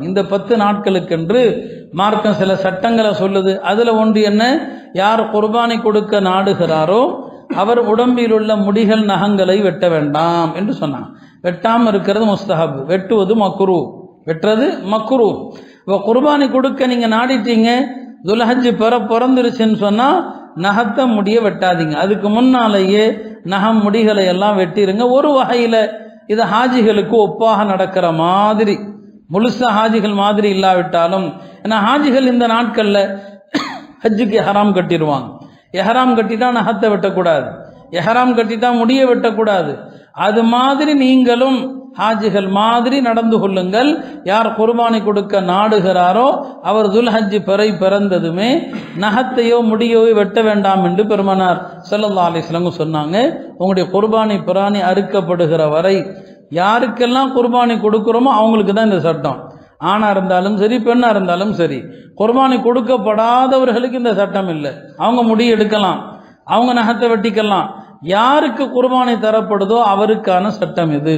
இந்த பத்து நாட்களுக்கென்று மார்க்கம் சில சட்டங்களை சொல்லுது. அதுல ஒன்று என்ன? யார் குர்பானி கொடுக்க நாடுகிறாரோ அவர் உடம்பில் உள்ள முடிகள் நகங்களை வெட்ட வேண்டாம் என்று சொன்னாங்க. வெட்டாமல் இருக்கிறது முஸ்தஹப். வெட்டுவது மக்குரு வெட்டுறது மக்குரு இப்போ குர்பானி கொடுக்க நீங்க நாடிட்டீங்க துலஹஞ்சு பெற பிறந்துருச்சுன்னு சொன்னா நகத்தை முடிய வெட்டாதீங்க. அதுக்கு முன்னாலேயே நகம் முடிகளை எல்லாம் வெட்டிடுங்க ஒரு வகையில இது ஹாஜிகளுக்கு ஒப்பாக நடக்கிற மாதிரி முழுசா ஹாஜிகள் மாதிரி இல்லாவிட்டாலும் ஏன்னா ஹாஜிகள் இந்த நாட்களில் ஹஜ்ஜுக்கு எஹராம் கட்டிடுவாங்க. எஹராம் கட்டிட்டா நகத்தை வெட்டக்கூடாது. எஹராம் கட்டிட்டா முடிய வெட்டக்கூடாது. அது மாதிரி நீங்களும் ஹாஜிகள் மாதிரி நடந்து கொள்ளுங்கள். யார் குர்பானி கொடுக்க நாடுகிறாரோ அவர் துல்ஹஜ் பிறை பிறந்ததுமே நகத்தையோ முடியோ வெட்ட வேண்டாம் என்று பெருமனார் செல்லல்லா அலைஹி சொன்னாங்க. உங்களுடைய குர்பானி பிராணி அறுக்கப்படுகிற வரை யாருக்கெல்லாம் குர்பானி கொடுக்குறோமோ அவங்களுக்கு தான் இந்த சட்டம். ஆணாக இருந்தாலும் சரி பெண்ணாக இருந்தாலும் சரி. குர்பானி கொடுக்கப்படாதவர்களுக்கு இந்த சட்டம் இல்லை. அவங்க முடி எடுக்கலாம். அவங்க நகத்தை வெட்டிக்கலாம். யாருக்கு குர்பானி தரப்படுதோ அவருக்கான சட்டம் இது.